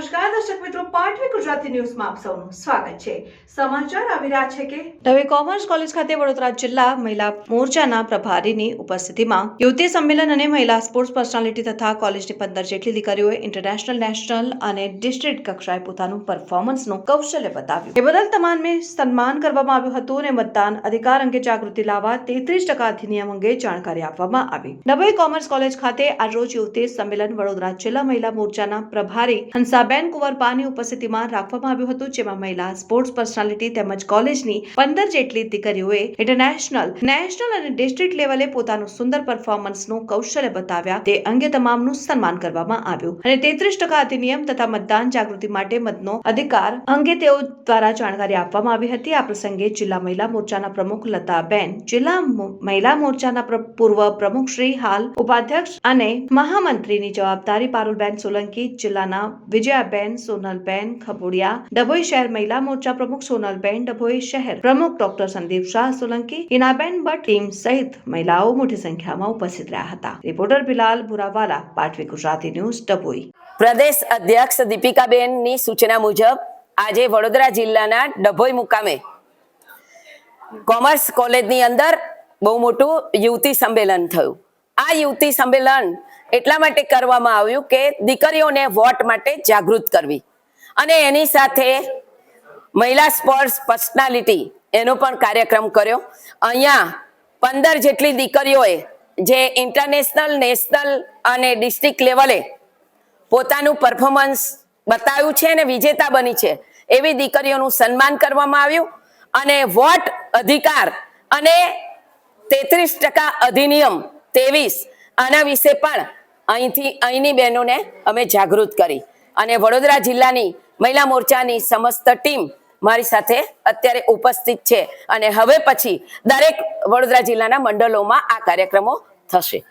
નમસ્કાર, દર્શક international, national અને ડિસ્ટ્રિક્ટ કક્ષાએ પોતાનું પરફોર્મન્સનું કૌશલ્ય બતાવ્યું. એ બદલ તમામને સન્માન કરવામાં આવ્યું હતું અને મતદાન અધિકાર અંગે જાગૃતિ લાવવા તેત્રીસ ટકા અધિનિયમ અંગે જાણકારી આપવામાં આવી. નવી કોમર્સ કોલેજ ખાતે આજરોજ યુવતી સંમેલન વડોદરા જિલ્લા મહિલા મોરચાના પ્રભારી હંસાબેન કુંવરપાની ઉપસ્થિતિમાં રાખવામાં આવ્યું હતું, જેમાં મહિલા સ્પોર્ટ્સ પર્સનાલિટી તેમજ કોલેજની પંદર જેટલી દીકરીઓએ ઇન્ટરનેશનલ નેશનલ અને ડિસ્ટ્રિક્ટ લેવલે પોતાનું સુંદર પરફોર્મન્સનું કૌશલ્ય બતાવ્યા. તે અંગે તમામનું સન્માન કરવામાં આવ્યું. અને તેત્રીસ ટકા અધિનિયમ તથા મતદાન જાગૃતિ માટે મતનો અધિકાર અંગે તેઓ દ્વારા જાણકારી આપવામાં આવી હતી. આ પ્રસંગે જિલ્લા મહિલા મોરચાના પ્રમુખ લતાબેન, જિલ્લા મહિલા મોરચાના પૂર્વ પ્રમુખ શ્રી હાલ ઉપાધ્યક્ષ અને મહામંત્રીની જવાબદારી પારુલબેન સોલંકી જિલ્લાના વિજયાબેન સોનલબેન ખબોડિયા, ડભોઈ શહેર મહિલા મોરચા પ્રમુખ સોનલબેન, ડભોઈ શહેર પ્રમુખ ડોક્ટર સંદીપ શાહ સોલંકી ઇનાબેન ભટ્ટ ટીમ સહિત મહિલાઓ મોટી સંખ્યામાં ઉપસ્થિત રહ્યા હતા. Reporter Bilal Bhurawala, Patvi Gujarati news, Dabhoi. પ્રદેશ અધ્યક્ષ દીપિકાબેનની સૂચના મુજબ, આજે વડોદરા જિલ્લાના ડભોઈ મુકામે કોમર્સ કોલેજની અંદર બહુ મોટું યુવતી સંમેલન થયું. આ યુવતી સંમેલન એટલા માટે કરવામાં આવ્યું કે દીકરીઓને વોટ માટે જાગૃત કરવી. અને એની સાથે મહિલા સ્પોર્ટ્સ પર્સનાલિટી એનો પણ કાર્યક્રમ કર્યો. અહીંયા પંદર જેટલી દીકરીઓએ જે ઇન્ટરનેશનલ, નેશનલ અને ડિસ્ટ્રિક્ટ લેવલે પોતાનું પરફોર્મન્સ બતાવ્યું છે અને વિજેતા બની છે, એવી દીકરીઓનું સન્માન કરવામાં આવ્યું. અને વોટ અધિકાર અને તેત્રીસ ટકા અધિનિયમ, ત્રેવીસ, આના વિશે પણ અહીંથી અહીંની બહેનોને અમે જાગૃત કરી. અને વડોદરા જિલ્લાની મહિલા મોરચાની સમસ્ત ટીમ મારી સાથે અત્યારે ઉપસ્થિત છે. અને હવે પછી દરેક વડોદરા જિલ્લાના મંડળોમાં આ કાર્યક્રમો થશે.